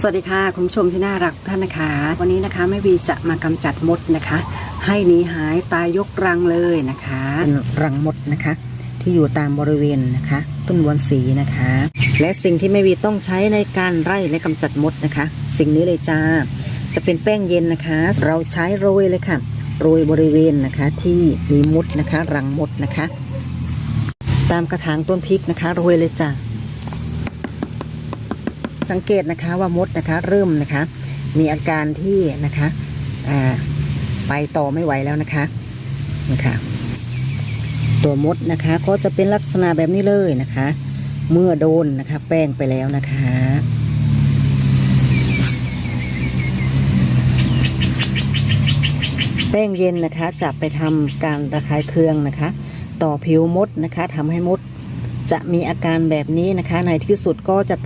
สวัสดีค่ะ คุณผู้ชมที่น่ารักท่านนะคะ วันนี้นะคะแม่วีจะมากำจัดมดนะคะ ให้หนีหายตายยกรังเลยนะคะเป็นรังมดนะคะ ที่อยู่ตามบริเวณนะคะ ต้นวนสีนะคะ และสิ่งที่แม่วีต้องใช้ในการไล่และกำจัดมดนะคะ สิ่งนี้เลยจ้าจะเป็นแป้งเย็นนะคะ เราใช้โรยเลยค่ะโรยบริเวณนะคะที่มีมดนะคะ รังมดนะคะ ตามกระถางต้นพริกนะคะโรยเลยจ้า สังเกตนะคะว่ามดนะคะ เริ่มนะคะ มีอาการที่นะคะไปต่อไม่ไหวแล้วนะคะนะคะตัวมดนะคะก็จะเป็นลักษณะแบบนี้เลยนะคะ เมื่อโดนนะคะ แป้งไปแล้วนะคะแป้งเย็นนะคะจะไปทำการระคายเคืองนะคะ ต่อผิวมดนะคะทำให้มดจะมีอาการแบบนี้นะคะ ในที่สุดก็จะ